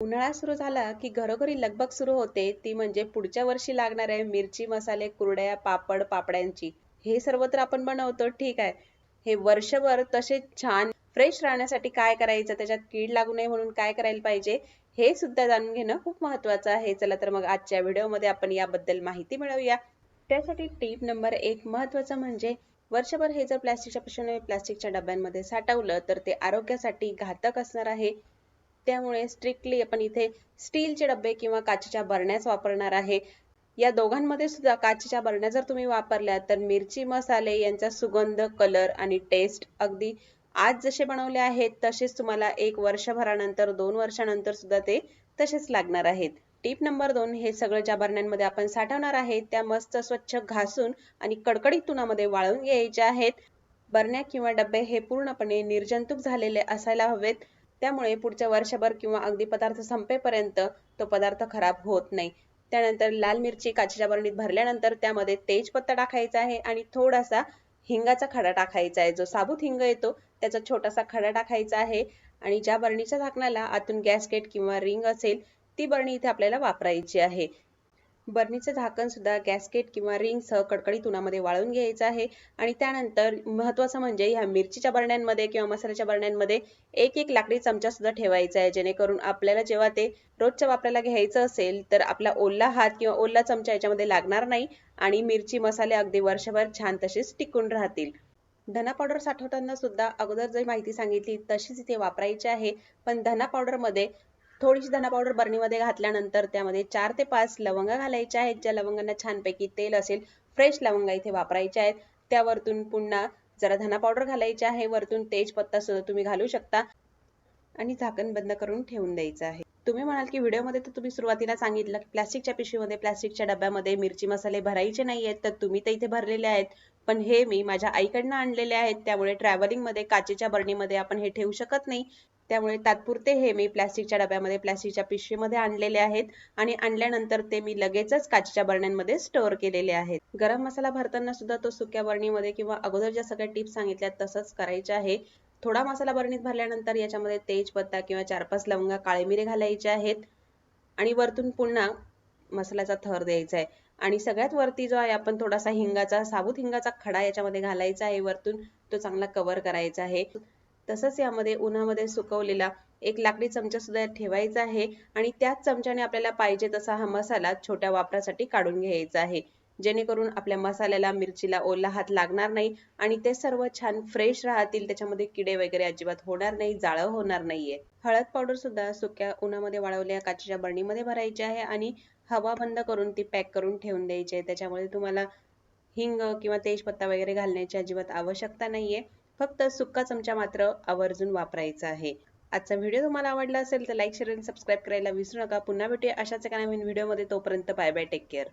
उन्हाळा सुरू झाला की घरोघरी लगबग सुरू होते. ती म्हणजे पुढच्या वर्षी लागणाऱ्या मिरची मसाले कुरड्या पापड पापड्यांची. हे सर्व तर आपण बनवतो ठीक आहे. हे वर्षभर तसे छान फ्रेश राहण्यासाठी काय करायचं? त्याच्यात कीड लागू नये म्हणून काय करायला पाहिजे? हे सुद्धा जाणून घेणं खूप महत्वाचं आहे. चला तर मग आजच्या व्हिडिओमध्ये आपण याबद्दल माहिती मिळवूया. त्यासाठी टीप नंबर एक महत्वाचं म्हणजे वर्षभर हे जर प्लॅस्टिकच्या पिशवीने प्लास्टिकच्या डब्यांमध्ये साठवलं तर ते आरोग्यासाठी घातक असणार आहे. त्यामुळे स्ट्रिक्टली आपण इथे स्टीलचे डबे किंवा काचेच्या बरण्याच वापरणार आहे. या दोघांमध्ये सुद्धा काचेच्या बरण्या जर तुम्ही वापरल्या तर मिरची मसाले यांचा सुगंध कलर आणि टेस्ट अगदी आज जसे बनवले आहेत तसेच तुम्हाला एक वर्षभरानंतर दोन वर्षानंतर सुद्धा ते तसेच लागणार आहेत. टीप नंबर दोन हे सगळं ज्या बरण्यांमध्ये आपण साठवणार आहे त्या मस्त स्वच्छ घासून आणि कडकडीत तुनामध्ये वाळून घ्यायच्या आहेत. बरण्या किंवा डबे हे पूर्णपणे निर्जंतुक झालेले असायला हवेत. त्यामुळे पुढच्या वर्षभर किंवा अगदी पदार्थ संपेपर्यंत तो पदार्थ खराब होत नाही. त्यानंतर लाल मिरची काचेच्या बरणीत भरल्यानंतर त्यामध्ये तेजपत्ता टाकायचा आहे आणि थोडासा हिंगाचा खडा टाकायचा आहे. जो साबूत हिंग येतो त्याचा छोटासा खडा टाकायचा आहे आणि ज्या बरणीच्या झाकणाला आतून गॅसकेट किंवा रिंग असेल ती बरणी इथे आपल्याला वापरायची आहे. बरणीचं झाकणसुद्धा गॅस्केट गॅसकेट किंवा रिंगसह कडकडीत उन्हामध्ये वाळून घ्यायचं आहे. आणि त्यानंतर महत्त्वाचं म्हणजे ह्या मिरचीच्या बरण्यांमध्ये किंवा मसाल्याच्या बरण्यांमध्ये एक एक लाकडी चमचा सुद्धा ठेवायचा आहे. जेणेकरून आपल्याला जेव्हा ते रोजच्या वापरायला घ्यायचं असेल तर आपला ओला हात किंवा ओला चमचा याच्यामध्ये लागणार नाही आणि मिरची मसाले अगदी वर्षभर छान तसेच टिकून राहतील. धना पावडर साठवताना सुद्धा अगोदर जी माहिती सांगितली तशीच इथे वापरायची आहे. पण धना पावडरमध्ये थोडीशी धना पावडर बरणीमध्ये घातल्यानंतर त्यामध्ये चार ते पाच लवंगा घालायच्या आहेत. ज्या लवंगांना छानपैकी तेल असेल फ्रेश लवंगा इथे वापरायच्या आहेत. त्यावरतून पुन्हा जरा धना पावडर घालायची आहे. वरतून तेजपत्ता सुद्धा तुम्ही घालू शकता. आणि झाकण बंद करून ठेवून द्यायचं आहे. तुम्ही म्हणाल की व्हिडिओमध्ये तर तुम्ही सुरुवातीला सांगितलं की प्लास्टिकच्या पिशवीमध्ये प्लास्टिकच्या डब्यामध्ये मिरची मसाले भरायचे नाही आहेत तर तुम्ही तर इथे भरलेले आहेत. पण हे मी माझ्या आईकडनं आणलेले आहेत. त्यामुळे ट्रॅव्हलिंगमध्ये मध्ये काचेच्या बरणीमध्ये आपण हे ठेवू शकत नाही. त्यामुळे तात्पुरते हे मी प्लॅस्टिकच्या डब्यामध्ये प्लास्टिकच्या पिशवीमध्ये आणलेले आहेत. आणि आणल्यानंतर ते मी लगेचच काचेच्या बरण्यांमध्ये स्टोअर केलेले आहेत. गरम मसाला भरताना सुद्धा तो सुक्या बरणीमध्ये किंवा अगोदर ज्या सगळ्या टिप्स सांगितल्या तसंच करायचे आहे. थोडा मसाला बरणीत भरल्यानंतर याच्यामध्ये तेजपत्ता किंवा चार पाच लवंगा काळे मिरे घालायचे आहेत. आणि वरतून पुन्हा मसाल्याचा थर द्यायचा आहे. आणि सगळ्यात वरती जो आहे आपण थोडासा हिंगाचा साबूत हिंगाचा खडा याच्यामध्ये घालायचा आहे वरतून. तो चांगला कव्हर करायचा आहे. तसंच यामध्ये उन्हामध्ये सुकवलेला एक लाकडी चमचा सुद्धा ठेवायचा आहे आणि त्याच चमच्याने आपल्याला पाहिजे तसा हा मसाला छोट्या वापरासाठी काढून घ्यायचा आहे. जेणेकरून आपल्या मसाल्याला मिरचीला ओला हात लागणार नाही आणि ते सर्व छान फ्रेश राहतील त्याच्यामध्ये किडे वगैरे अजिबात होणार नाही जाळं होणार नाहीये. हळद पावडर सुद्धा सुक्या उन्हामध्ये वाळवल्या काचेच्या बरणीमध्ये भरायची आहे आणि हवा बंद करून ती पॅक करून ठेवून द्यायची आहे. त्याच्यामध्ये तुम्हाला हिंग किंवा तेजपत्ता वगैरे घालण्याची अजिबात आवश्यकता नाहीये. फक्त सुक्का चमचा मात्र आवर्जून वापरायचा आहे. आजचा व्हिडिओ तुम्हाला आवडला असेल तर लाईक शेअर आणि सबस्क्राईब करायला विसरू नका. पुन्हा भेटूया अशाच एका नवीन व्हिडिओमध्ये तोपर्यंत बाय बाय टेक केअर